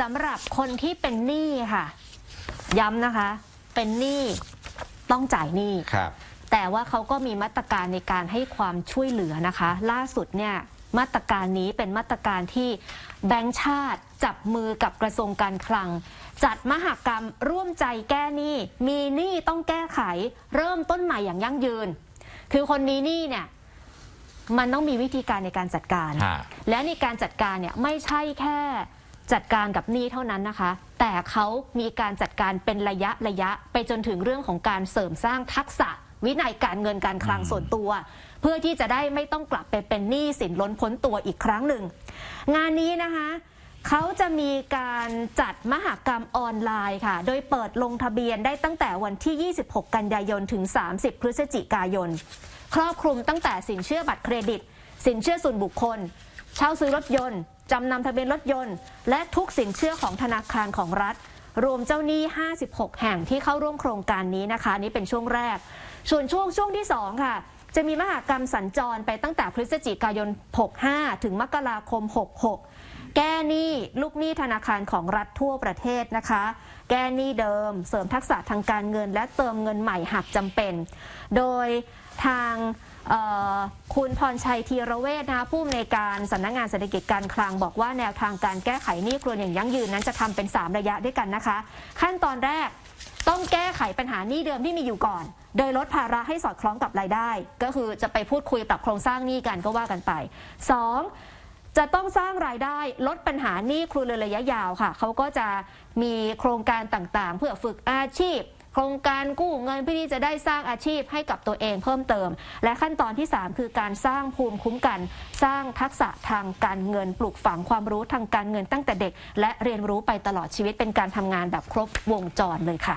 สำหรับคนที่เป็นหนี้ค่ะ ย้ำนะคะ เป็นหนี้ต้องจ่ายหนี้ครับ แต่ว่าเขาก็มีมาตรการในการให้ความช่วยเหลือนะคะ ล่าสุดเนี่ยมาตรการนี้เป็นมาตรการที่แบงก์ชาติจับมือกับกระทรวงการคลัง จัดมหกรรมร่วมใจแก้หนี้ มีหนี้ต้องแก้ไข เริ่มต้นใหม่อย่างยั่งยืน คือคนมีหนี้เนี่ยมันต้องมีวิธีการในการจัดการฮะและในการจัดการเนี่ยไม่ใช่แค่ จัดการกับหนี้เท่านั้นนะคะ แต่เขามีการจัดการเป็นระยะระยะไปจนถึงเรื่องของการเสริมสร้างทักษะวินัยการเงินการคลังส่วนตัว เพื่อที่จะได้ไม่ต้องกลับไปเป็นหนี้สินล้นพ้นตัวอีกครั้งหนึ่ง งานนี้นะคะเขาจะมีการจัดมหกรรมออนไลน์ค่ะ โดยเปิดลงทะเบียนได้ตั้งแต่วันที่ 26 กันยายนถึง 30 พฤศจิกายน ครอบคลุมตั้งแต่สินเชื่อบัตรเครดิต สินเชื่อส่วนบุคคล เช่าซื้อรถยนต์ จำนำทะเบียนรถยนต์ และทุกสินเชื่อของธนาคารของรัฐ รวมเจ้าหนี้ 56 แห่งที่เข้าร่วมโครงการนี้นะคะนี่เป็นช่วงแรก ส่วนช่วงช่วงที่ 2 ค่ะ จะมีมหากรรมสัญจรไปตั้งแต่พฤศจิกายน 65 ถึงมกราคม 66 แก้หนี้ลูกหนี้ธนาคารของรัฐทั่วประเทศนะคะแก้หนี้เดิม เสริมทักษะทางการเงิน และเติมเงินใหม่หากจำเป็น โดยทาง เอ่อคุณพรชัยธีระเวชนะคะผู้อำนวยการสำนักงานเศรษฐกิจการคลังบอกว่าแนวทางการแก้ไขหนี้ครัวเรือนอย่างยั่งยืนนั้นจะทำเป็น 3 ระยะด้วยกันนะคะ ขั้นตอนแรกต้องแก้ไขปัญหาหนี้เดิมที่มีอยู่ก่อน โดยลดภาระให้สอดคล้องกับรายได้ ก็คือจะไปพูดคุยปรับโครงสร้างหนี้กันก็ว่ากันไป 2. จะต้องสร้างรายได้ลดปัญหาหนี้ครัวเรือนระยะยาวค่ะ เขาก็จะมีโครงการต่างๆ เพื่อฝึกอาชีพ ครงการกู้เงินเพื่อที่จะได้สร้างอาชีพให้กับตัวเองเพิ่มเติม และขั้นตอนที่ 3 คือการสร้างภูมิคุ้มกัน สร้างทักษะทางการเงินปลูกฝังความรู้ทางการเงินตั้งแต่เด็ก และเรียนรู้ไปตลอดชีวิตเป็นการทำงานแบบครบวงจรเลยค่ะ